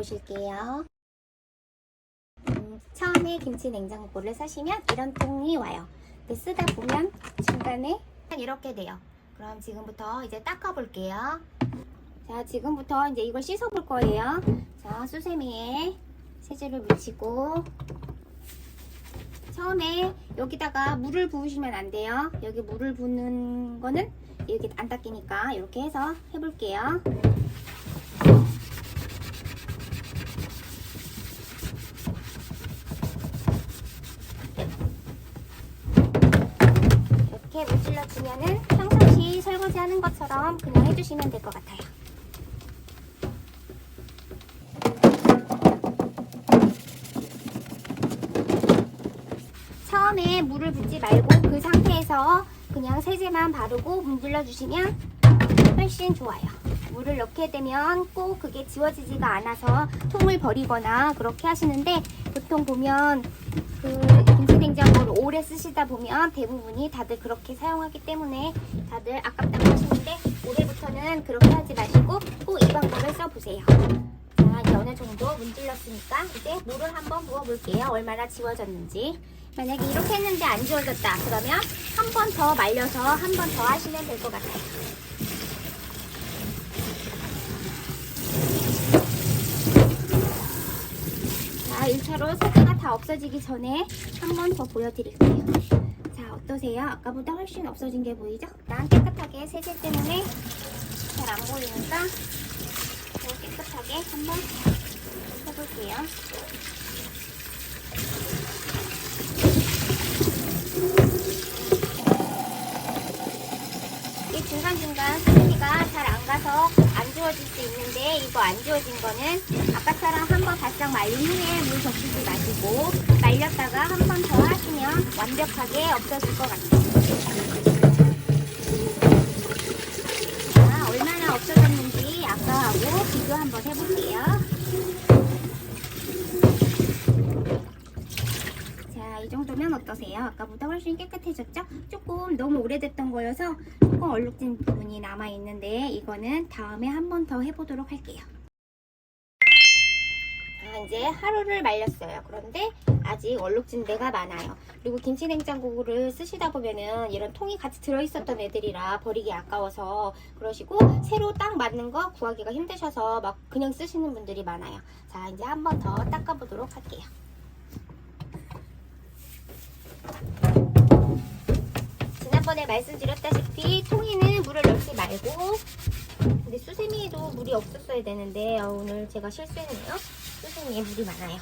보실게요. 음, 처음에 김치 냉장고를 사시면 이런 통이 와요. 근데 쓰다 보면 중간에 이렇게 돼요. 그럼 지금부터 이제 닦아볼게요. 자, 지금부터 이제 이걸 씻어볼 거예요. 자, 수세미에 세제를 묻히고 처음에 여기다가 물을 부으시면 안 돼요. 여기 물을 부는 거는 이렇게 안 닦이니까 이렇게 해서 해볼게요. 이렇게 문질러 주면은 평상시 설거지 것처럼 그냥 해주시면 될 것 같아요. 처음에 물을 붓지 말고 그 상태에서 그냥 세제만 바르고 문질러 주시면 훨씬 좋아요. 물을 넣게 되면 꼭 그게 지워지지가 않아서 통을 버리거나 그렇게 하시는데 보통 보면 그 냉장고를 오래 쓰시다 보면 대부분이 다들 그렇게 사용하기 때문에 다들 아깝다고 하시는데 올해부터는 그렇게 하지 마시고 꼭 이 방법을 써보세요. 자 이제 어느 정도 문질렀으니까 이제 물을 한번 부어볼게요. 얼마나 지워졌는지. 만약에 이렇게 했는데 안 지워졌다 그러면 한 번 더 말려서 한 번 더 하시면 될 것 같아요. 자, 1차로 세제가 다 없어지기 전에 한 번 더 보여드릴게요. 자, 어떠세요? 아까보다 훨씬 없어진 게 보이죠? 일단 깨끗하게 세제 때문에 잘 안 보이니까 더 깨끗하게 한번 해볼게요. 이 중간중간 수세미가 잘 안 가서 안 지워질 수 있는데 이거 안 지워진 거는 아까처럼 한 번 바싹 말린 후에 물 적시지 마시고 말렸다가 한 번 더 하시면 완벽하게 없어질 것 같아요. 자, 얼마나 없어졌는지 아까하고 비교 한번 해볼게요. 자, 이 정도면 어떠세요? 아까보다 훨씬 깨끗해졌죠? 조금 너무 오래됐던 거여서 조금 얼룩진 부분이 남아있는데 이거는 다음에 한 번 더 해보도록 할게요. 자, 이제 하루를 말렸어요. 그런데 아직 얼룩진 데가 많아요. 그리고 김치냉장고를 쓰시다 보면은 이런 통이 같이 들어있었던 애들이라 버리기 아까워서 그러시고 새로 딱 맞는 거 구하기가 힘드셔서 막 그냥 쓰시는 분들이 많아요. 자, 이제 한 번 더 닦아보도록 할게요. 지난번에 말씀드렸다시피 통에는 물을 넣지 말고 근데 수세미에도 물이 없었어야 되는데 어, 오늘 제가 실수했네요. 수세미에 물이 많아요.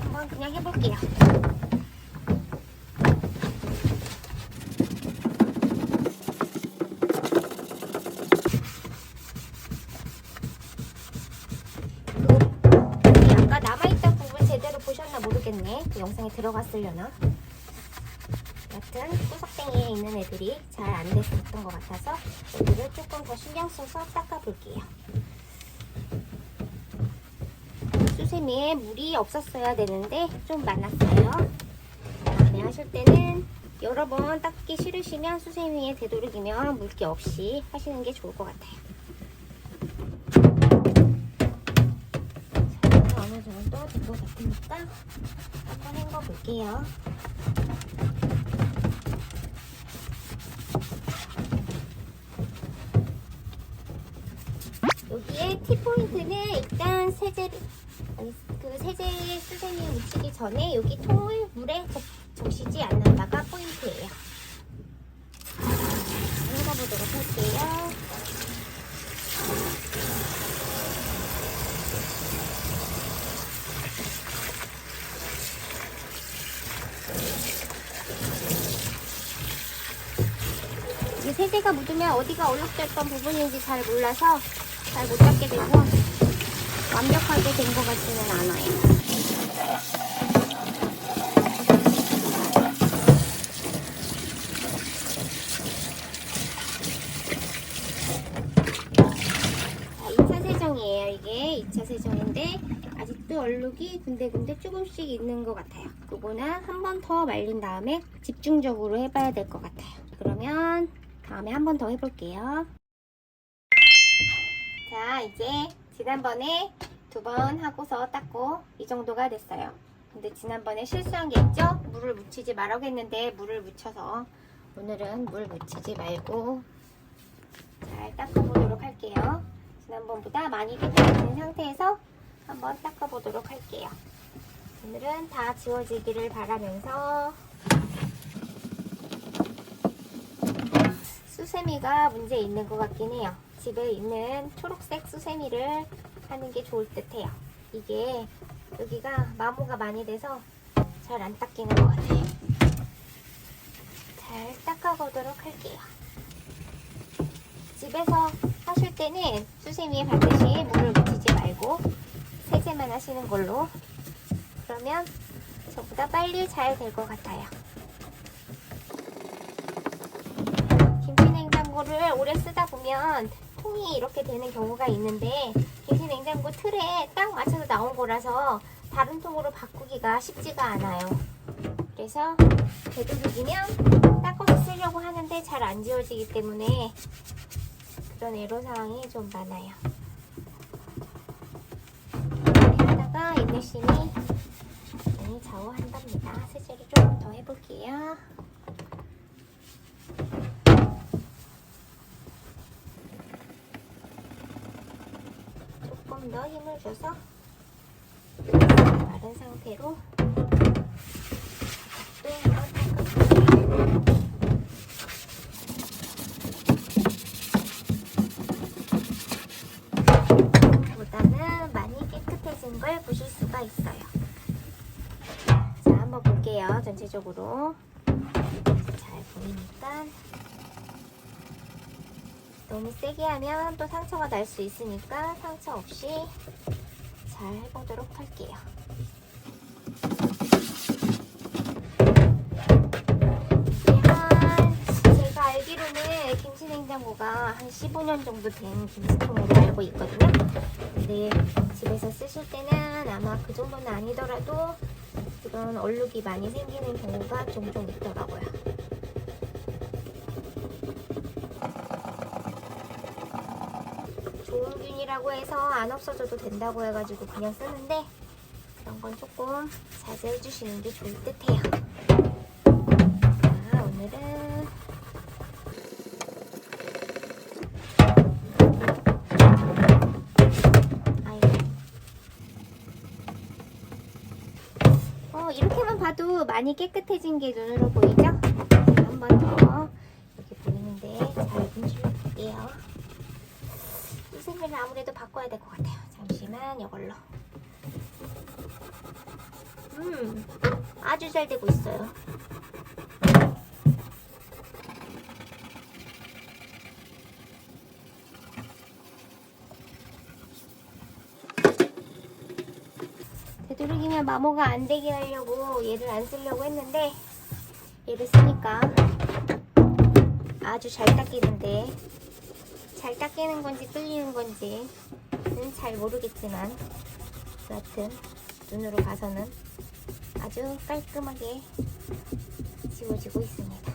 한번 그냥 해볼게요. 아까 남아있던 부분 제대로 보셨나 모르겠네. 그 영상에 들어갔으려나 여튼 구석탱이에 있는 애들이 잘 안 됐었던 것 같아서 여기를 조금 더 신경 써서 닦아볼게요. 수세미에 물이 없었어야 되는데 좀 많았어요. 다음에 하실 때는 여러 번 닦기 싫으시면 수세미에 되도록이면 물기 없이 하시는 게 좋을 것 같아요. 자, 어느 정도 된 것 같으니까 한번 헹궈 볼게요. 여기에 티포인트는 일단 세제를 아니, 그 세제 수세미 묻히기 전에 여기 통을 물에 적, 적시지 않는다가 포인트예요. 헹궈보도록 할게요. 이 세제가 묻으면 어디가 얼룩됐던 부분인지 잘 몰라서 잘 못 잡게 되고 완벽하게 된 것 같지는 않아요. 자, 2차 세정이에요. 이게 2차 세정인데 아직도 얼룩이 군데군데 조금씩 있는 것 같아요. 그거는 한 번 더 말린 다음에 집중적으로 해봐야 될 것 같아요. 그러면 다음에 한 번 더 해볼게요. 자, 이제 지난번에 두 번 하고서 닦고 이 정도가 됐어요. 근데 지난번에 실수한 게 있죠? 물을 묻히지 말라고 했는데 물을 묻혀서 오늘은 물 묻히지 말고 잘 닦아보도록 할게요. 지난번보다 많이 깨끗해진 상태에서 한번 닦아보도록 할게요. 오늘은 다 지워지기를 바라면서 수세미가 문제 있는 것 같긴 해요. 집에 있는 초록색 수세미를 하는 게 좋을 듯 해요. 이게 여기가 마모가 많이 돼서 잘 안 닦이는 것 같아요. 잘 닦아보도록 할게요. 집에서 하실 때는 수세미에 반드시 물을 묻히지 말고 세제만 하시는 걸로 그러면 저보다 빨리 잘 될 것 같아요. 김치 냉장고를 오래 쓰다 보면 통이 이렇게 되는 경우가 있는데 김치냉장고 틀에 딱 맞춰서 나온 거라서 다른 통으로 바꾸기가 쉽지가 않아요. 그래서 되도록이면 닦아서 쓰려고 하는데 잘 안 지워지기 때문에 그런 애로사항이 좀 많아요. 여기다가 인내심이 많이 좌우한답니다. 세제를 좀더 해볼게요. 조금 더 힘을 줘서 마른 상태로. 보다는 많이 깨끗해진 걸 보실 수가 있어요. 자, 한번 볼게요. 전체적으로. 잘 보이니까. 너무 세게 하면 또 상처가 날 수 있으니까 상처 없이 잘 해보도록 할게요. 한 제가 알기로는 김치냉장고가 한 15년 정도 된 김치통으로 알고 있거든요. 근데 집에서 쓰실 때는 아마 그 정도는 아니더라도 이런 얼룩이 많이 생기는 경우가 종종 있더라고요. 좋은 균이라고 해서 안 없어져도 된다고 해가지고 그냥 쓰는데 그런 건 조금 자제해 주시는 게 좋을 듯 해요. 자, 오늘은 아이고. 어, 이렇게만 봐도 많이 깨끗해진 게 눈으로 보이죠? 한번 수세미를 아무래도 바꿔야 될 것 같아요. 잠시만 이걸로. 음, 아주 잘 되고 있어요. 되도록이면 마모가 안 되게 하려고 얘를 안 쓰려고 했는데 얘를 쓰니까 아주 잘 닦이는데 잘 닦이는 건지 뚫리는 건지는 잘 모르겠지만 여하튼 눈으로 봐서는 아주 깔끔하게 지워지고 있습니다.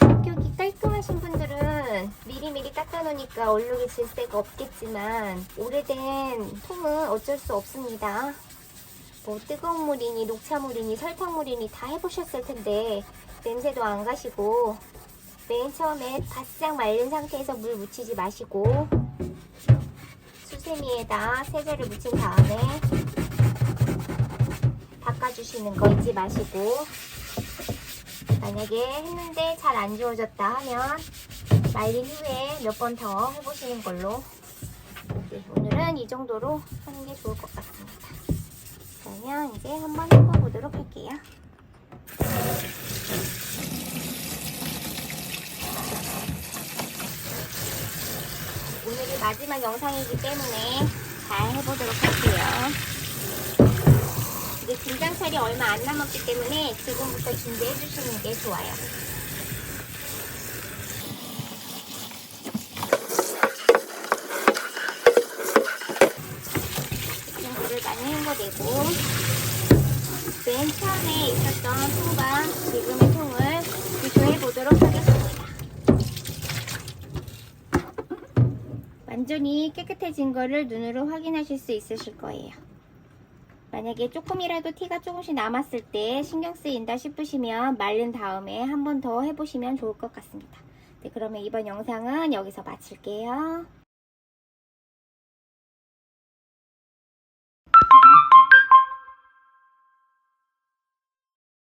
성격이 깔끔하신 분들은 미리미리 닦아놓으니까 얼룩이 질 새가 없겠지만 오래된 통은 어쩔 수 없습니다. 뭐 뜨거운 물이니 녹차물이니 설탕물이니 다 해보셨을 텐데 냄새도 안 가시고 맨 처음에 바싹 말린 상태에서 물 묻히지 마시고 수세미에다 세제를 묻힌 다음에 닦아주시는 거 잊지 마시고 만약에 했는데 잘 안 지워졌다 하면 말린 후에 몇 번 더 해보시는 걸로 네, 오늘은 이 정도로 하는 게 좋을 것 같습니다. 그러면 이제 한번 해보도록 할게요. 오늘이 마지막 영상이기 때문에 잘 해보도록 할게요. 이제 김장철이 얼마 안 남았기 때문에 지금부터 준비해 주시는 게 좋아요. 물을 많이 헹궈내고 맨 처음에 있었던 통과 지금의 통을 비교해 보도록 하겠습니다. 완전히 깨끗해진 거를 눈으로 확인하실 수 있으실 거예요. 만약에 조금이라도 티가 조금씩 남았을 때 신경 쓰인다 싶으시면 말린 다음에 한 번 더 해보시면 좋을 것 같습니다. 네, 그러면 이번 영상은 여기서 마칠게요.